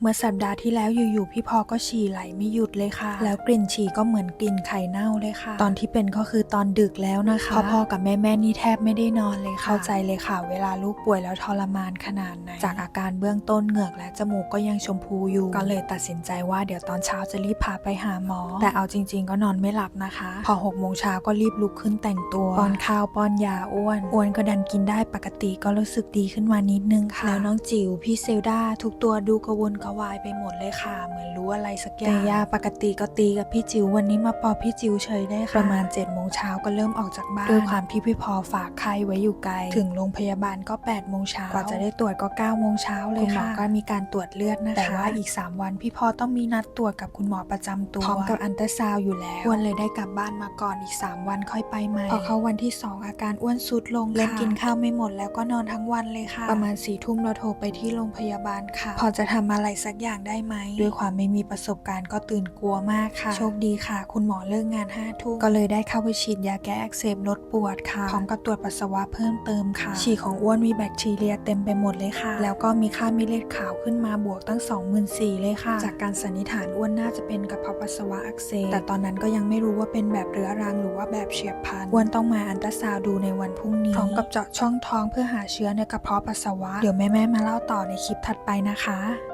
เมื่อสัปดาห์ที่แล้วอยู่ๆพี่พอก็ฉี่ไหลไม่หยุดเลยค่ะ แล้วกลิ่นฉี่ก็เหมือนกลิ่นไข่เน่าเลยค่ะ ตอนที่เป็นก็คือตอนดึกแล้วนะคะพ่อๆกับแม่ๆนี่แทบไม่ได้นอนเลยค่ะเข้าใจเลยค่ะ เวลาลูกป่วยแล้วทรมานขนาดไหนจากอาการเบื้องต้นเหงือกและจมูกก็ยังชมพูอยู่ ก็เลยตัดสินใจว่าเดี๋ยวตอนเช้าจะรีบพาไปหาหมอ แต่เอาจริง ๆ ก็นอนไม่หลับนะคะ พอหกโมงเช้าก็รีบลุกขึ้นแต่งตัวป้อนข้าวป้อนยาอ้วนอ้วนก็ดันกินได้ปกติก็รู้สึกดีขึ้นมานิดนึงค่ะแล้วน้องจิ๋วพี่เซลดาทุกตัวดูกระวนกระวายไปหมดเลยค่ะ เหมือนรู้อะไรสักอย่างแต่ยาปกติก็ตีกับพี่จิ๋ววันนี้มาปอพี่จิ๋วเฉยได้ค่ะประมาณ7จ็ดโมงเช้าก็เริ่มออกจากบ้านด้วยความที่พี่พอฝากไข้ไว้อยู่ไกล ถึงโรงพยาบาลก็8ปดโมงเช้ากว่าจะได้ตรวจก็9ก้าโมงเช้าเลยค่ะคุณหมอก็มีการตรวจเลือดนะคะแต่ว่าอีก 3 วันพี่พอต้องมีนัดตรวจกับคุณหมอประจำตัวพร้อมกับอันเตอร์ซาวด์อยู่แล้วอ้วนเลยได้กลับบ้านมาก่อนอีก 3 วันค่อยไปใหม่พอเข้าวันที่ 2 อาการอ้วนสุดลงเล่นกินข้าวไม่หมดแล้วก็นอนทั้งวันเลยค่ะ ประมาณ4ี่ทุ่มเราโทรไปที่โรงพยาบาลค่ะ พอจะทำอะไรสักอย่างได้ไหม ด้วยความไม่มีประสบการณ์ก็ตื่นกลัวมากค่ะ โชคดีค่ะ คุณหมอเลิกงาน5้าทุ่มก็เลยได้เข้าไปฉีดยาแก้อักเสบลดปวดค่ะ พร้อมกับตรวจปัสสาวะเพิ่มเติมค่ะ ฉี่ของอ้วนมีแบคทีเรียเต็มไปหมดเลยค่ะ แล้วก็มีค่าเม็ดเลือดขาวขึ้นมาบวกตั้ง 24,000เลยค่ะ จากการสันนิษฐานอ้วนน่าจะเป็นกระเพาะปัสสาวะอักเสบ แต่ตอนนั้นก็ยังไม่รู้ว่าเป็นแบบเรื้อรังหรือว่าแบบเฉียบพลันอ้วนต้องมาอันตราซาวด์ดูในวันพรุ่งนี้ พร้อมกับเจาะช่องท้องเพื่อหาเชื้อในกระเพาะปัสสาวะ เดี๋ยวแม่ๆมาเล่าต่อในคลิปถัดไปนะคะ